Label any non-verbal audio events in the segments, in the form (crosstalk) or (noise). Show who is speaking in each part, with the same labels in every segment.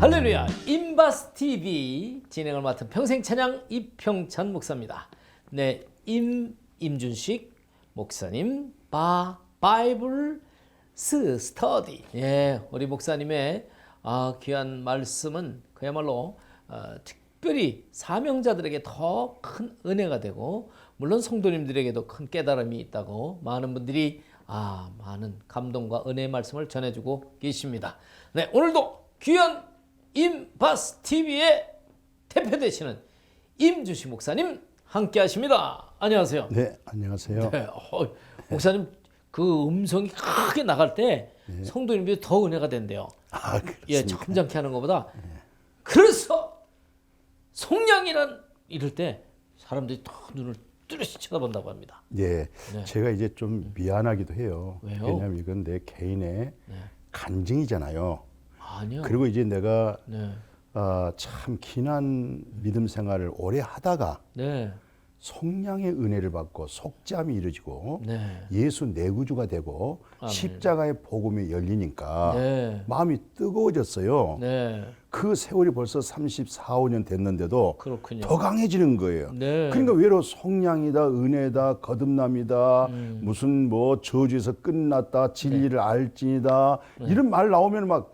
Speaker 1: 할렐루야 임바스 TV 진행을 맡은 평생 찬양 이평찬 목사입니다. 네, 임 임준식 목사님 바 바이블 스 스터디. 예, 우리 목사님의 아, 귀한 말씀은 그야말로 어, 특별히 사명자들에게 더 큰 은혜가 되고 물론 성도님들에게도 큰 깨달음이 있다고 많은 분들이 아, 많은 감동과 은혜의 말씀을 전해주고 계십니다. 네, 오늘도 귀한 임바스 TV의 대표 되시는 임주시 목사님 함께 하십니다. 안녕하세요.
Speaker 2: 네, 안녕하세요.
Speaker 1: 네, 어, 목사님 그 음성이 크게 나갈 때 성도님들이 더 은혜가 된대요.
Speaker 2: 아,
Speaker 1: 예,
Speaker 2: 그렇습니까?
Speaker 1: 점잖게 하는 것보다. 그래서 송량이란 이럴 때 사람들이 더 눈을 뚜렷이 쳐다본다고 합니다.
Speaker 2: 예,
Speaker 1: 네.
Speaker 2: 제가 이제 좀 미안하기도 해요.
Speaker 1: 왜요?
Speaker 2: 왜냐하면 이건 내 개인의 간증이잖아요.
Speaker 1: 아니요.
Speaker 2: 그리고 이제 내가
Speaker 1: 네,
Speaker 2: 아, 참 긴한 믿음 생활을 오래 하다가
Speaker 1: 네,
Speaker 2: 속량의 은혜를 받고 속잠이 이루어지고
Speaker 1: 네,
Speaker 2: 예수 내구주가 되고
Speaker 1: 아멘.
Speaker 2: 십자가의 복음이 열리니까
Speaker 1: 네,
Speaker 2: 마음이 뜨거워졌어요.
Speaker 1: 네,
Speaker 2: 그 세월이 벌써 34, 5년 됐는데도
Speaker 1: 그렇군요.
Speaker 2: 더 강해지는 거예요.
Speaker 1: 네.
Speaker 2: 그러니까 외로 속량이다, 은혜다, 거듭남이다,
Speaker 1: 음.
Speaker 2: 무슨 뭐 저주에서 끝났다, 진리를
Speaker 1: 네.
Speaker 2: 알지니다 이런 말 나오면 막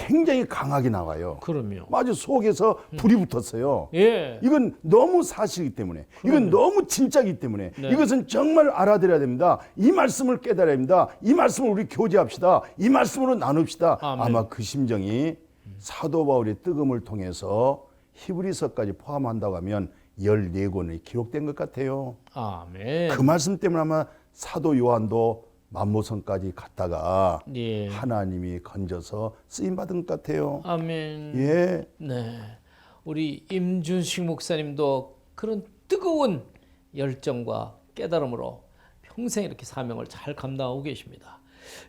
Speaker 2: 굉장히 강하게 나와요.
Speaker 1: 그럼요.
Speaker 2: 맞아 속에서 불이 붙었어요.
Speaker 1: 예,
Speaker 2: 이건 너무 사실이기 때문에 이건 너무 진짜이기 때문에
Speaker 1: 네.
Speaker 2: 이것은 정말 알아들어야 됩니다. 이 말씀을 깨달아야 됩니다. 이 말씀을 우리 교제합시다. 이 말씀으로 나눕시다.
Speaker 1: 아멘.
Speaker 2: 아마 그 심정이 사도 바울의 뜨금을 통해서 히브리서까지 포함한다고 하면 14권이 기록된 것 같아요.
Speaker 1: 아멘.
Speaker 2: 그 말씀 때문에 아마 사도 요한도 만모성까지 갔다가
Speaker 1: 예,
Speaker 2: 하나님이 건져서 쓰임 받은 것 같아요.
Speaker 1: 아멘.
Speaker 2: 예.
Speaker 1: 네, 우리 임준식 목사님도 그런 뜨거운 열정과 깨달음으로 평생 이렇게 사명을 잘 감당하고 계십니다.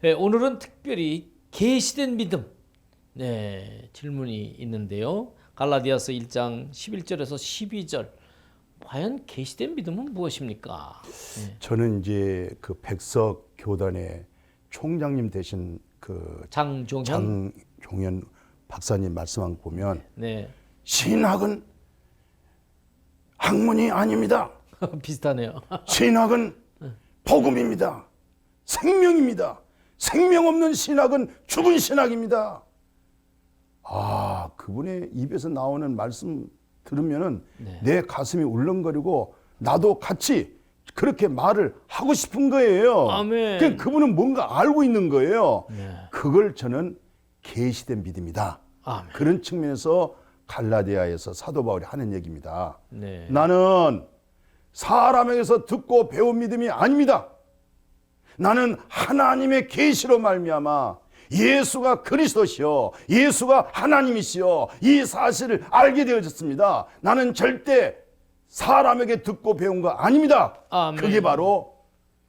Speaker 1: 예, 오늘은 특별히 계시된 믿음 네, 질문이 있는데요. 갈라디아서 1장 11절에서 12절 과연 계시된 믿음은 무엇입니까? 네,
Speaker 2: 저는 이제 그 백석 교단의 총장님 되신 그
Speaker 1: 장종현
Speaker 2: 장종현 박사님 말씀한 거 보면
Speaker 1: 네,
Speaker 2: 신학은 학문이 아닙니다. (laughs)
Speaker 1: 비슷하네요.
Speaker 2: 신학은 복음입니다. 생명입니다. 생명 없는 신학은 죽은 신학입니다. 아, 그분의 입에서 나오는 말씀 들으면은
Speaker 1: 네.
Speaker 2: 내 가슴이 울렁거리고 나도 같이 그렇게 말을 하고 싶은 거예요.
Speaker 1: 아멘.
Speaker 2: 그 그분은 뭔가 알고 있는 거예요.
Speaker 1: 네.
Speaker 2: 그걸 저는 계시된 믿음이다.
Speaker 1: 아멘.
Speaker 2: 그런 측면에서 갈라디아에서 사도 바울이 하는 얘기입니다.
Speaker 1: 네,
Speaker 2: 나는 사람에게서 듣고 배운 믿음이 아닙니다. 나는 하나님의 계시로 말미암아 예수가 그리스도시요 예수가 하나님이시요 이 사실을 알게 되어졌습니다. 나는 절대 사람에게 듣고 배운 거 아닙니다.
Speaker 1: 아멘.
Speaker 2: 그게 바로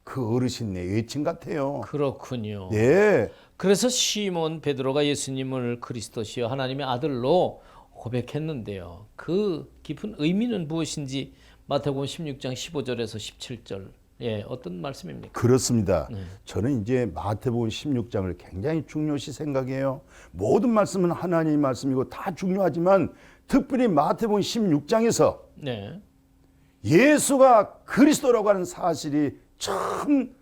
Speaker 2: 그 어르신의 애칭 같아요.
Speaker 1: 그렇군요.
Speaker 2: 네.
Speaker 1: 그래서 시몬 베드로가 예수님을 그리스도시여 하나님의 아들로 고백했는데요. 그 깊은 의미는 무엇인지 마태복음 16장 15절에서 17절 예, 어떤 말씀입니까?
Speaker 2: 그렇습니다. 저는 이제 마태복음 16장을 굉장히 중요시 생각해요. 모든 말씀은 하나님의 말씀이고 다 중요하지만 특별히 마태복음 16장에서
Speaker 1: 네.
Speaker 2: 예수가 그리스도라고 하는 사실이 처음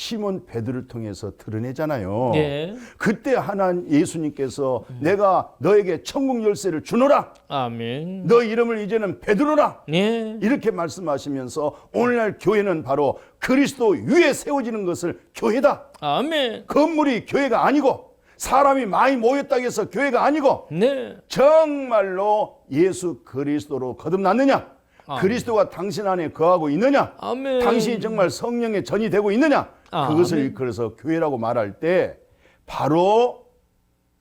Speaker 2: 시몬 베드를 통해서 드러내잖아요.
Speaker 1: 예.
Speaker 2: 그때 하나님 예수님께서 내가 너에게 천국 열쇠를 주노라.
Speaker 1: 아멘.
Speaker 2: 너 이름을 이제는 베드로라.
Speaker 1: 예.
Speaker 2: 이렇게 말씀하시면서 오늘날 교회는 바로 그리스도 위에 세워지는 것을 교회다.
Speaker 1: 아멘.
Speaker 2: 건물이 교회가 아니고 사람이 많이 모였다고 해서 교회가 아니고
Speaker 1: 네.
Speaker 2: 정말로 예수 그리스도로 거듭났느냐?
Speaker 1: 아멘.
Speaker 2: 그리스도가 당신 안에 거하고 있느냐?
Speaker 1: 아멘.
Speaker 2: 당신이 정말 성령의 전이 되고 있느냐?
Speaker 1: 아,
Speaker 2: 그것을
Speaker 1: 아멘.
Speaker 2: 그래서 교회라고 말할 때 바로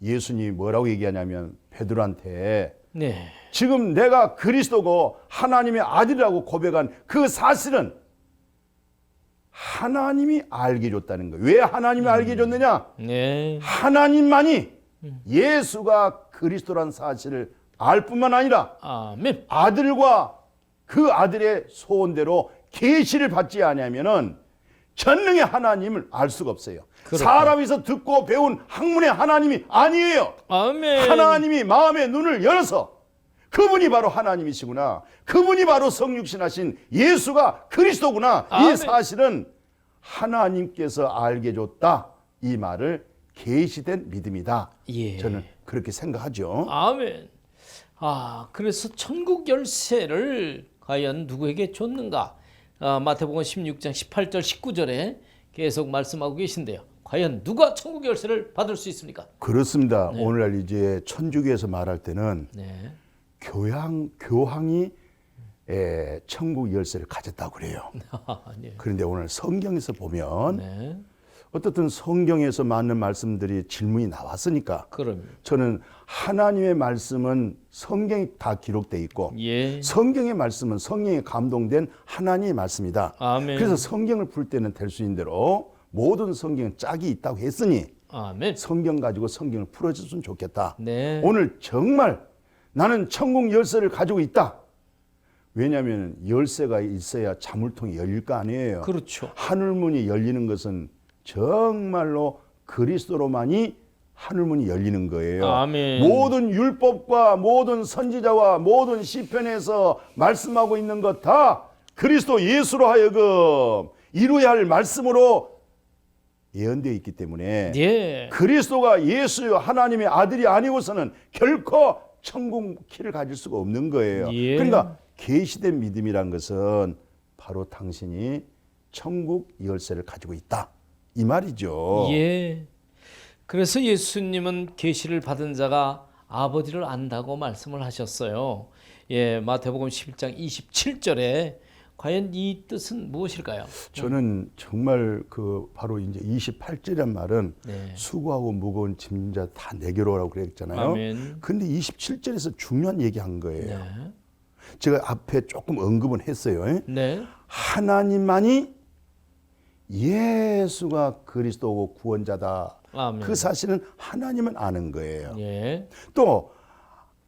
Speaker 2: 예수님이 뭐라고 얘기하냐면 베드로한테
Speaker 1: 네.
Speaker 2: 지금 내가 그리스도고 하나님의 아들이라고 고백한 그 사실은 하나님이 알게 줬다는 거예요. 왜 하나님이 알게 줬느냐?
Speaker 1: 네.
Speaker 2: 하나님만이 예수가 그리스도란 사실을 알 뿐만 아니라
Speaker 1: 아멘.
Speaker 2: 아들과 그 아들의 소원대로 계시를 받지 아니하면은 전능의 하나님을 알 수가 없어요.
Speaker 1: 그렇군요.
Speaker 2: 사람에서 듣고 배운 학문의 하나님이 아니에요.
Speaker 1: 아멘.
Speaker 2: 하나님이 마음의 눈을 열어서 그분이 바로 하나님이시구나. 그분이 바로 성육신하신 예수가 그리스도구나.
Speaker 1: 아멘.
Speaker 2: 이 사실은 하나님께서 알게 줬다. 이 말을 계시된 믿음이다.
Speaker 1: 예.
Speaker 2: 저는 그렇게 생각하죠.
Speaker 1: 아멘. 아, 그래서 천국 열쇠를 과연 누구에게 줬는가? 아, 마태복음 16장 18절 19절에 계속 말씀하고 계신데요. 과연 누가 천국 열쇠를 받을 수 있습니까?
Speaker 2: 그렇습니다. 오늘날 이제 천주교에서 말할 때는
Speaker 1: 네.
Speaker 2: 교황 교황이 에, 천국 열쇠를 가졌다고 그래요. (laughs)
Speaker 1: 아, 네.
Speaker 2: 그런데 오늘 성경에서 보면
Speaker 1: 네.
Speaker 2: 어떻든 성경에서 맞는 말씀들이 질문이 나왔으니까
Speaker 1: 그럼
Speaker 2: 저는 하나님의 말씀은 성경이 다 기록돼 있고
Speaker 1: 예.
Speaker 2: 성경의 말씀은 성령에 감동된 하나님의 말씀이다.
Speaker 1: 아멘.
Speaker 2: 그래서 성경을 풀 때는 될 수 있는 대로 모든 성경은 짝이 있다고 했으니
Speaker 1: 아멘.
Speaker 2: 성경 가지고 성경을 풀어줬으면 좋겠다.
Speaker 1: 네.
Speaker 2: 오늘 정말 나는 천국 열쇠를 가지고 있다. 왜냐하면 열쇠가 있어야 자물통이 열릴 거 아니에요.
Speaker 1: 그렇죠.
Speaker 2: 하늘문이 열리는 것은 정말로 그리스도로만이 하늘문이 열리는 거예요.
Speaker 1: 아멘.
Speaker 2: 모든 율법과 모든 선지자와 모든 시편에서 말씀하고 있는 것 다 그리스도 예수로 하여금 이루어야 할 말씀으로 예언되어 있기 때문에
Speaker 1: 예.
Speaker 2: 그리스도가 예수요 하나님의 아들이 아니고서는 결코 천국 키를 가질 수가 없는 거예요.
Speaker 1: 예.
Speaker 2: 그러니까 계시된 믿음이란 것은 바로 당신이 천국 열쇠를 가지고 있다 이 말이죠.
Speaker 1: 예. 그래서 예수님은 계시를 받은 자가 아버지를 안다고 말씀을 하셨어요. 예, 마태복음 11장 27절에 과연 이 뜻은 무엇일까요?
Speaker 2: 저는 정말 그 바로 이제 28절이란 말은
Speaker 1: 네.
Speaker 2: 수고하고 무거운 짐자 다 내게로 오라고 그랬잖아요.
Speaker 1: 아멘.
Speaker 2: 근데 27절에서 중요한 얘기한 거예요.
Speaker 1: 네.
Speaker 2: 제가 앞에 조금 언급은 했어요. 예?
Speaker 1: 네.
Speaker 2: 하나님만이 예수가 그리스도고 구원자다.
Speaker 1: 아멘.
Speaker 2: 그 사실은 하나님은 아는 거예요.
Speaker 1: 예.
Speaker 2: 또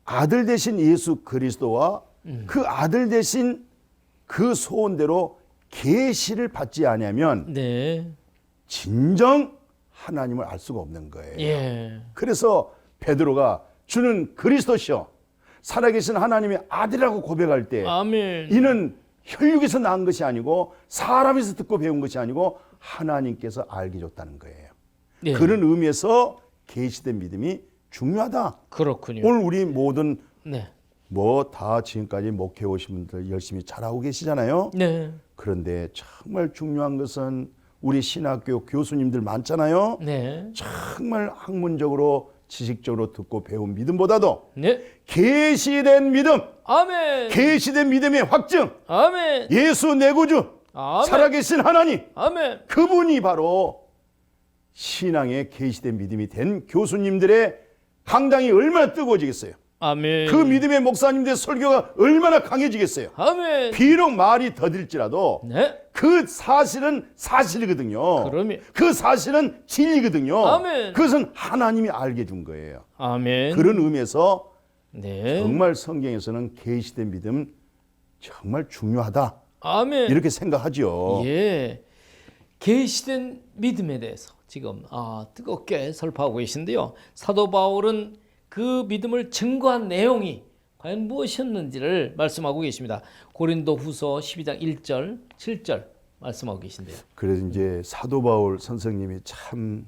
Speaker 2: 아들 대신 예수 그리스도와
Speaker 1: 음.
Speaker 2: 그 아들 대신 그 소원대로 계시를 받지 않으면
Speaker 1: 네.
Speaker 2: 진정 하나님을 알 수가 없는 거예요.
Speaker 1: 예.
Speaker 2: 그래서 베드로가 주는 그리스도시요 살아계신 하나님의 아들이라고 고백할 때
Speaker 1: 아멘.
Speaker 2: 이는 혈육에서 낳은 것이 아니고 사람에서 듣고 배운 것이 아니고 하나님께서 알게 줬다는 거예요.
Speaker 1: 예.
Speaker 2: 그런 의미에서 계시된 믿음이 중요하다.
Speaker 1: 그렇군요.
Speaker 2: 오늘 우리 모든
Speaker 1: 네.
Speaker 2: 뭐다 지금까지 목회 오신 분들 열심히 잘하고 계시잖아요.
Speaker 1: 네.
Speaker 2: 그런데 정말 중요한 것은 우리 신학교 교수님들 많잖아요.
Speaker 1: 네.
Speaker 2: 정말 학문적으로 지식적으로 듣고 배운 믿음보다도
Speaker 1: 네.
Speaker 2: 계시된 믿음,
Speaker 1: 아멘.
Speaker 2: 계시된 믿음의 확증,
Speaker 1: 아멘.
Speaker 2: 예수 내 구주,
Speaker 1: 아멘.
Speaker 2: 살아계신 하나님,
Speaker 1: 아멘.
Speaker 2: 그분이 바로 신앙의 계시된 믿음이 된 교수님들의 강당이 얼마나 뜨거워지겠어요.
Speaker 1: 아멘.
Speaker 2: 그 믿음의 목사님들의 설교가 얼마나 강해지겠어요.
Speaker 1: 아멘.
Speaker 2: 비록 말이 더딜지라도
Speaker 1: 네.
Speaker 2: 그 사실은 사실이거든요.
Speaker 1: 그럼요.
Speaker 2: 그 사실은 진리거든요.
Speaker 1: 아멘.
Speaker 2: 그것은 하나님이 알게 준 거예요.
Speaker 1: 아멘.
Speaker 2: 그런 의미에서
Speaker 1: 네.
Speaker 2: 정말 성경에서는 계시된 믿음 정말 중요하다.
Speaker 1: 아멘.
Speaker 2: 이렇게 생각하죠.
Speaker 1: 예. 계시된 믿음에 대해서 지금 아, 뜨겁게 설파하고 계신데요. 사도 바울은 그 믿음을 증거한 내용이 과연 무엇이었는지를 말씀하고 계십니다. 고린도 후서 12장 1절, 7절 말씀하고 계신데요.
Speaker 2: 그래서 이제 사도 바울 선생님이 참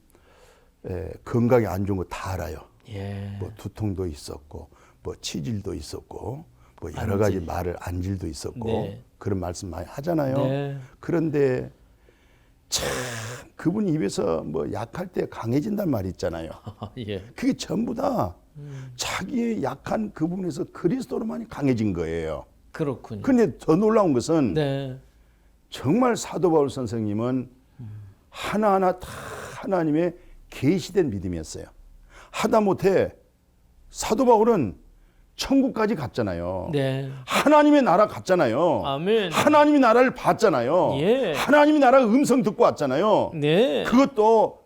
Speaker 2: 에, 건강에 안 좋은 거 다 알아요.
Speaker 1: 예.
Speaker 2: 뭐 두통도 있었고 뭐 치질도 있었고 뭐 여러 가지 말을 안질도 있었고
Speaker 1: 네.
Speaker 2: 그런 말씀 많이 하잖아요.
Speaker 1: 네.
Speaker 2: 그런데 참 그분 입에서 뭐 약할 때 강해진단 말이 있잖아요. (laughs)
Speaker 1: 예.
Speaker 2: 그게 전부 다
Speaker 1: 음.
Speaker 2: 자기의 약한 그 부분에서 그리스도로만이 강해진 거예요.
Speaker 1: 그렇군요.
Speaker 2: 근데 더 놀라운 것은
Speaker 1: 네.
Speaker 2: 정말 사도 바울 선생님은 하나하나 다 하나님의 계시된 믿음이었어요. 하다못해 사도 바울은 천국까지 갔잖아요.
Speaker 1: 네.
Speaker 2: 하나님의 나라 갔잖아요.
Speaker 1: 아멘.
Speaker 2: 하나님의 나라를 봤잖아요.
Speaker 1: 예.
Speaker 2: 하나님의 나라 음성 듣고 왔잖아요.
Speaker 1: 네.
Speaker 2: 그것도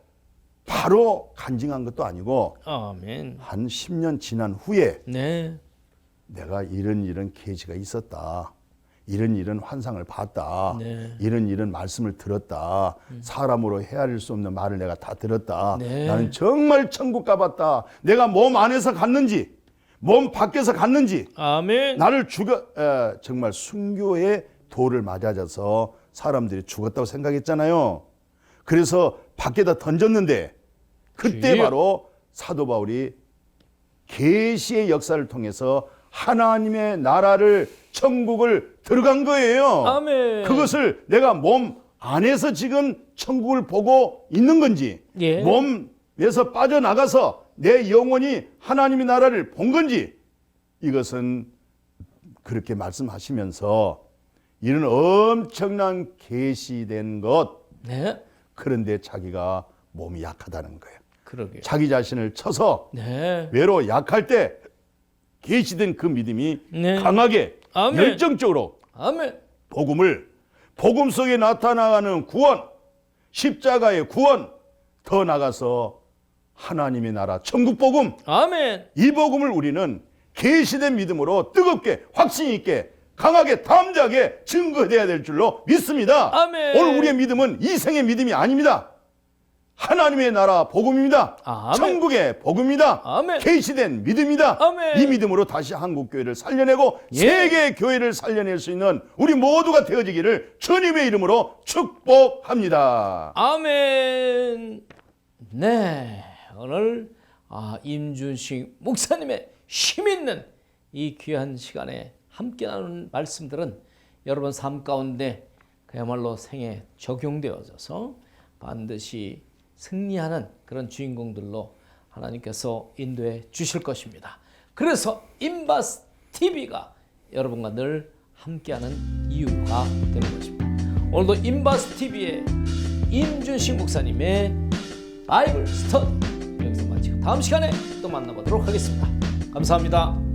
Speaker 2: 바로 간증한 것도 아니고
Speaker 1: 아멘.
Speaker 2: 한 10년 지난 후에
Speaker 1: 네.
Speaker 2: 내가 이런 이런 계시가 있었다. 이런 이런 환상을 봤다.
Speaker 1: 네.
Speaker 2: 이런 이런 말씀을 들었다. 사람으로 헤아릴 수 없는 말을 내가 다 들었다.
Speaker 1: 네.
Speaker 2: 나는 정말 천국 가봤다. 내가 몸 안에서 갔는지, 몸 밖에서 갔는지,
Speaker 1: 아멘.
Speaker 2: 나를 죽여 에, 정말 순교의 돌을 맞아져서 사람들이 죽었다고 생각했잖아요. 그래서 밖에다 던졌는데 그때
Speaker 1: 주여.
Speaker 2: 바로 사도 바울이 계시의 역사를 통해서 하나님의 나라를 천국을 들어간 거예요.
Speaker 1: 아멘.
Speaker 2: 그것을 내가 몸 안에서 지금 천국을 보고 있는 건지
Speaker 1: 예.
Speaker 2: 몸에서 빠져나가서 내 영혼이 하나님의 나라를 본 건지 이것은 그렇게 말씀하시면서 이런 엄청난 계시된 것
Speaker 1: 네.
Speaker 2: 그런데 자기가 몸이 약하다는 거예요.
Speaker 1: 그러게.
Speaker 2: 자기 자신을 쳐서
Speaker 1: 네.
Speaker 2: 외로 약할 때 계시된 그 믿음이
Speaker 1: 네.
Speaker 2: 강하게
Speaker 1: 아멘.
Speaker 2: 열정적으로
Speaker 1: 아멘.
Speaker 2: 복음을 복음 속에 나타나가는 구원, 십자가의 구원, 더 나가서 하나님의 나라 천국 복음
Speaker 1: 아멘.
Speaker 2: 이 복음을 우리는 계시된 믿음으로 뜨겁게 확신 있게 강하게 담대하게 증거해야 될 줄로 믿습니다.
Speaker 1: 아멘.
Speaker 2: 오늘 우리의 믿음은 이생의 믿음이 아닙니다. 하나님의 나라 복음입니다.
Speaker 1: 아멘.
Speaker 2: 천국의 복음입니다.
Speaker 1: 아멘.
Speaker 2: 계시된 믿음이다.
Speaker 1: 아멘.
Speaker 2: 이 믿음으로 다시 한국 교회를 살려내고
Speaker 1: 예.
Speaker 2: 세계 교회를 살려낼 수 있는 우리 모두가 되어지기를 주님의 이름으로 축복합니다.
Speaker 1: 아멘. 네, 오늘 아, 임준식 목사님의 힘 있는 이 귀한 시간에 함께 나누는 말씀들은 여러분 삶 가운데 그야말로 생에 적용되어져서 반드시 승리하는 그런 주인공들로 하나님께서 인도해 주실 것입니다. 그래서 임바스 TV가 여러분과 늘 함께하는 이유가 되는 것입니다. 오늘도 임바스 TV의 임준식 목사님의 바이블 스터디 여기서 마치고 다음 시간에 또 만나보도록 하겠습니다. 감사합니다.